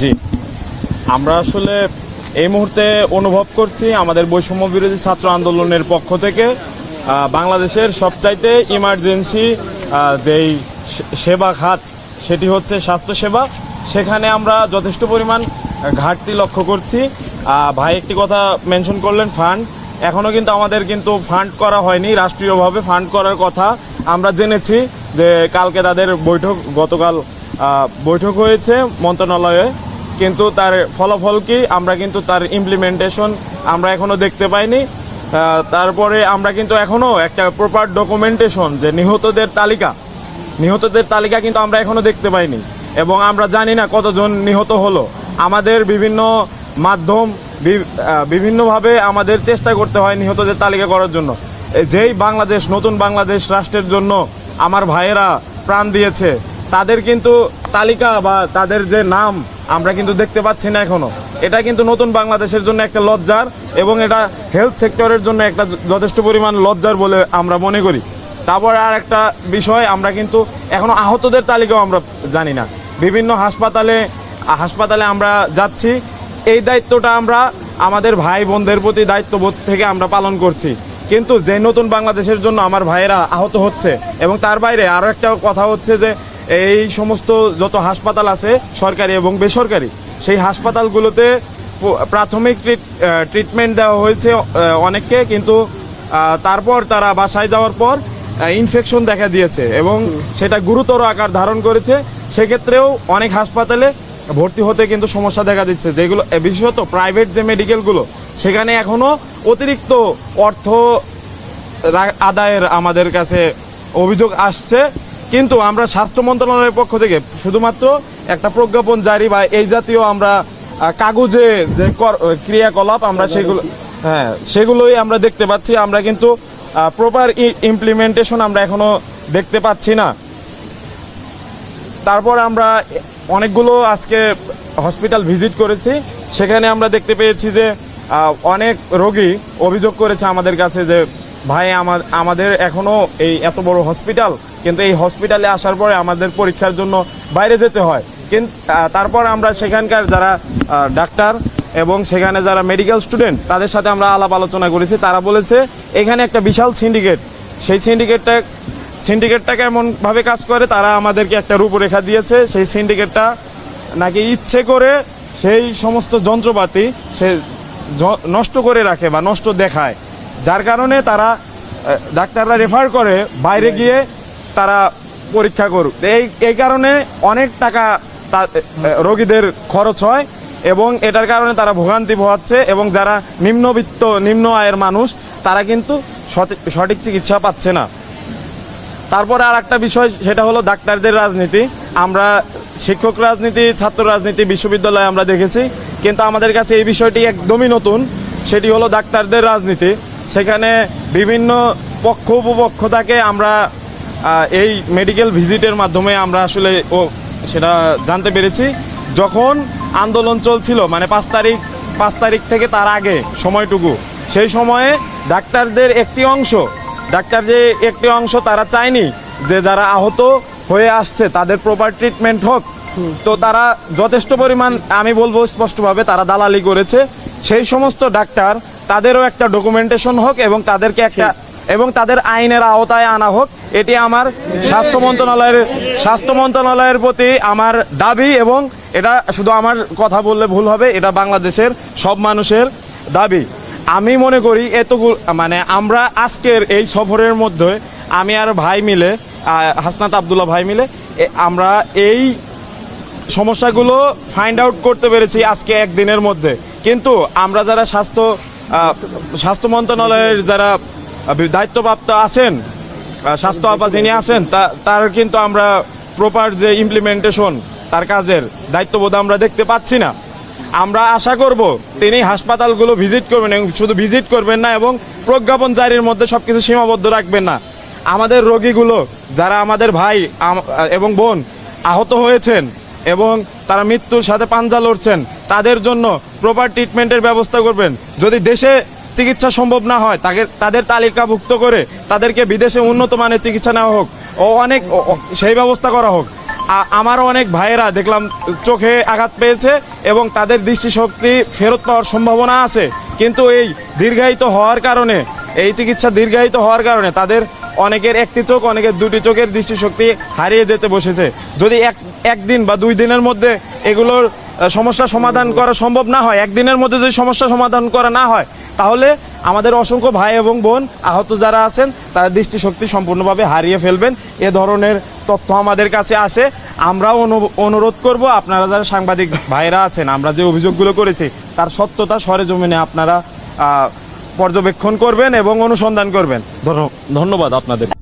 জি। আমরা আসলে এই মুহূর্তে অনুভব করছি আমাদের বৈষম্য বিরোধী ছাত্র আন্দোলনের পক্ষ থেকে বাংলাদেশের সবচাইতে ইমার্জেন্সি যেই সেবা খাত, সেটি হচ্ছে স্বাস্থ্যসেবা। সেখানে আমরা যথেষ্ট পরিমাণ ঘাটতি লক্ষ্য করছি। ভাই একটি কথা মেনশন করলেন ফান্ড এখনও কিন্তু আমাদের কিন্তু ফান্ড করা হয়নি, রাষ্ট্রীয়ভাবে ফান্ড করার কথা আমরা জেনেছি যে কালকে তাদের বৈঠক, গতকাল বৈঠক হয়েছে মন্ত্রণালয়ে। কিন্তু তার ফলাফল কি? আমরা কিন্তু তার ইমপ্লিমেন্টেশন আমরা এখনও দেখতে পাইনি। তারপরে আমরা কিন্তু এখনও একটা প্রপার ডকুমেন্টেশন যে নিহতদের তালিকা। নিহতদের তালিকা কিন্তু আমরা এখনও দেখতে পাইনি এবং আমরা জানি না কতজন নিহত হলো। আমাদের বিভিন্ন মাধ্যম বিভিন্নভাবে আমাদের চেষ্টা করতে হয় নিহতদের তালিকা করার জন্য। যেই বাংলাদেশ, নতুন বাংলাদেশ রাষ্ট্রের জন্য আমার ভাইয়েরা প্রাণ দিয়েছে তাদের কিন্তু তালিকা বা তাদের যে নাম আমরা কিন্তু দেখতে পাচ্ছি না এখনও। এটা কিন্তু নতুন বাংলাদেশের জন্য একটা লজ্জার এবং এটা হেলথ সেক্টরের জন্য একটা যথেষ্ট পরিমাণ লজ্জার বলে আমরা মনে করি। তারপর আর একটা বিষয়, আমরা কিন্তু এখনও আহতদের তালিকাও আমরা জানি না। বিভিন্ন হাসপাতালে হাসপাতালে আমরা যাচ্ছি। এই দায়িত্বটা আমরা আমাদের ভাই বোনদের প্রতি দায়িত্ববোধ থেকে আমরা পালন করছি। কিন্তু যে নতুন বাংলাদেশের জন্য আমার ভাইয়েরা আহত হচ্ছে এবং তার বাইরে আরও একটা কথা হচ্ছে যে এই সমস্ত যত হাসপাতাল আছে সরকারি এবং বেসরকারি সেই হাসপাতালগুলোতে প্রাথমিক ট্রিটমেন্ট দেওয়া হয়েছে অনেককে কিন্তু তারপর তারা বাসায় যাওয়ার পর ইনফেকশন দেখা দিয়েছে এবং সেটা গুরুতর আকার ধারণ করেছে। সেক্ষেত্রেও অনেক হাসপাতালে ভর্তি হতে কিন্তু সমস্যা দেখা দিচ্ছে। যেগুলো বিশেষত প্রাইভেট যে মেডিকেলগুলো সেখানে এখনও অতিরিক্ত অর্থ আদায়ের আমাদের কাছে অভিযোগ আসছে। কিন্তু আমরা স্বাস্থ্য মন্ত্রণালয়ের পক্ষ থেকে শুধুমাত্র একটা প্রজ্ঞাপন জারি বা এই জাতীয় আমরা কাগজে যে কর- ক্রিয়াকলাপ আমরা সেগুলো হ্যাঁ সেগুলোই আমরা দেখতে পাচ্ছি। আমরা কিন্তু প্রপার ইমপ্লিমেন্টেশন আমরা এখনও দেখতে পাচ্ছি না। তারপর আমরা অনেকগুলো আজকে হসপিটাল ভিজিট করেছি। সেখানে আমরা দেখতে পেয়েছি যে অনেক রোগী অভিযোগ করেছে আমাদের কাছে যে ভাই, আমার আমাদের এখনও এই এত বড় হসপিটাল কিন্তু এই হসপিটালে আসার পরে আমাদের পরীক্ষার জন্য বাইরে যেতে হয়। কিন্তু তারপর আমরা সেখানকার যারা ডাক্তার এবং সেখানে যারা মেডিকেল স্টুডেন্ট তাদের সাথে আমরা আলাপ আলোচনা করেছি। তারা বলেছে, এখানে একটা বিশাল সিন্ডিকেট সেই সিন্ডিকেটটা সিন্ডিকেটটা কেমনভাবে কাজ করে, তারা আমাদেরকে একটা রূপরেখা দিয়েছে। সেই সিন্ডিকেটটা নাকি ইচ্ছে করে সেই সমস্ত যন্ত্রপাতি সে নষ্ট করে রাখে বা নষ্ট দেখায়। যার কারণে তারা ডাক্তাররা রেফার করে বাইরে গিয়ে তারা পরীক্ষা করুক। এই এই কারণে অনেক টাকা রোগীদের খরচ হয় এবং এটার কারণে তারা ভোগান্তি পোহাচ্ছে এবং যারা নিম্নবিত্ত নিম্ন আয়ের মানুষ তারা কিন্তু সঠিক- সঠিক চিকিৎসা পাচ্ছে না। তারপরে আর একটা বিষয় সেটা হলো ডাক্তারদের রাজনীতি। আমরা শিক্ষক রাজনীতি ছাত্র রাজনীতি বিশ্ববিদ্যালয়ে আমরা দেখেছি কিন্তু আমাদের কাছে এই বিষয়টি একদমই নতুন। সেটি হলো ডাক্তারদের রাজনীতি। সেখানে বিভিন্ন পক্ষ উপপক্ষ থাকে আমরা এই মেডিকেল ভিজিটের মাধ্যমে আমরা আসলে ও সেটা জানতে পেরেছি। যখন আন্দোলন চলছিল মানে পাঁচ তারিখ পাঁচ তারিখ থেকে তার আগে সময়টুকু সেই সময়ে ডাক্তারদের একটি অংশ ডাক্তার যে একটি অংশ তারা চায়নি যে যারা আহত হয়ে আসছে তাদের প্রপার ট্রিটমেন্ট হোক। তো তারা যথেষ্ট পরিমাণ আমি বলব স্পষ্টভাবে তারা দালালি করেছে। সেই সমস্ত ডাক্তার তাদেরও একটা ডকুমেন্টেশন হোক এবং তাদেরকে একটা এবং তাদের আইনের আওতায় আনা হোক এটি আমার স্বাস্থ্য মন্ত্রণালয়ের স্বাস্থ্য মন্ত্রণালয়ের প্রতি আমার দাবি এবং এটা শুধু আমার কথা বললে ভুল হবে এটা বাংলাদেশের সব মানুষের দাবি। আমি মনে করি এতগুলো মানে আমরা আজকের এই সফরের মধ্যে আমি আর ভাই মিলে হাসনাত আবদুল্লাহ ভাই মিলে আমরা এই সমস্যাগুলো ফাইন্ড আউট করতে পেরেছি আজকে একদিনের মধ্যে। কিন্তু আমরা যারা স্বাস্থ্য স্বাস্থ্য মন্ত্রণালয়ের যারা দায়িত্বপ্রাপ্ত আছেন স্বাস্থ্য আপা যিনি আছেন তার কিন্তু আমরা প্রপার যে ইমপ্লিমেন্টেশন তার কাজের দায়িত্ববোধ আমরা দেখতে পাচ্ছি না। আমরা আশা করব তিনি হাসপাতালগুলো ভিজিট করবেন এবং শুধু ভিজিট করবেন না এবং প্রজ্ঞাপন জারির মধ্যে সব কিছু সীমাবদ্ধ রাখবেন না। আমাদের রোগীগুলো, যারা আমাদের ভাই এবং বোন আহত হয়েছেন এবং তারা মৃত্যুর সাথে পাঞ্জা লড়ছেন, তাদের জন্য প্রপার ট্রিটমেন্টের ব্যবস্থা করবেন। যদি দেশে চিকিৎসা সম্ভব না হয়, তাকে তাদের তালিকাভুক্ত করে তাদেরকে বিদেশে উন্নত মানের চিকিৎসা নেওয়া হোক, ও অনেক সেই ব্যবস্থা করা হোক। আমারও অনেক ভাইয়েরা দেখলাম চোখে আঘাত পেয়েছে এবং তাদের দৃষ্টিশক্তি ফেরত পাওয়ার সম্ভাবনা আছে। কিন্তু এই দীর্ঘায়িত হওয়ার কারণে, এই চিকিৎসা দীর্ঘায়িত হওয়ার কারণে তাদের অনেকের একটি চোখ, অনেকের দুটি চোখের দৃষ্টিশক্তি হারিয়ে যেতে বসেছে। যদি এক একদিন বা দুই দিনের মধ্যে এগুলোর সমস্যা সমাধান করা সম্ভব না হয়। একদিনের মধ্যে যদি সমস্যা সমাধান করা না হয়, তাহলে আমাদের অসংখ্য ভাই এবং বোন আহত যারা আছেন, তারা দৃষ্টিশক্তি সম্পূর্ণভাবে হারিয়ে ফেলবেন। এ ধরনের তথ্য আমাদের কাছে আসে আমরাও অনু- অনুরোধ করব, আপনারা যারা সাংবাদিক ভাইরা আছেন, আমরা যে অভিযোগগুলো করেছি, তার সত্যতা সরেজমিনে আপনারা পর্যবেক্ষণ করবেন এবং অনুসন্ধান করবেন। ধন্য- ধন্যবাদ আপনাদের।